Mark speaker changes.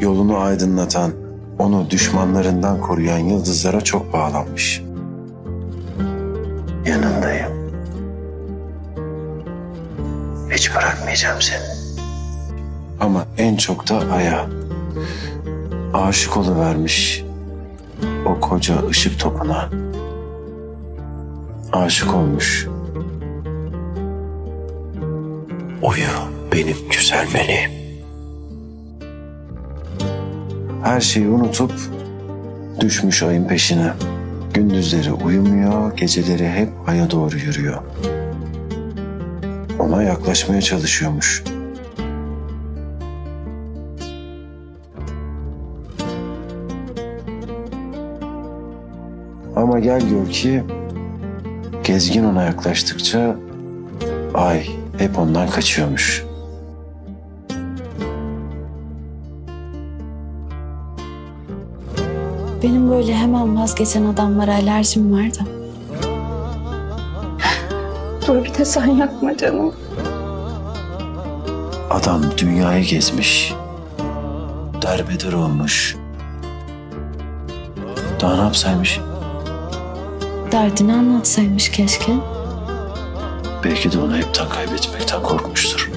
Speaker 1: Yolunu aydınlatan, onu düşmanlarından koruyan yıldızlara çok bağlanmış. Yanındayım. Hiç bırakmayacağım seni. Ama en çok da Ay'a. Aşık oluvermiş o koca ışık topuna. Aşık olmuş. Uyu benim güzel meleğim. Her şeyi unutup düşmüş ayın peşine. Gündüzleri uyumuyor, geceleri hep aya doğru yürüyor. Ona yaklaşmaya çalışıyormuş. Ama gel gör ki gezgin ona yaklaştıkça ay hep ondan kaçıyormuş.
Speaker 2: Benim böyle hemen vazgeçen adamlara alerjim var da.
Speaker 3: Dur bir de sen yakma canım.
Speaker 1: Adam dünyayı gezmiş. Derbeder olmuş. Daha ne yapsaymış?
Speaker 2: Derdini anlatsaymış keşke.
Speaker 1: Belki de onu hepten kaybetmekten korkmuştur.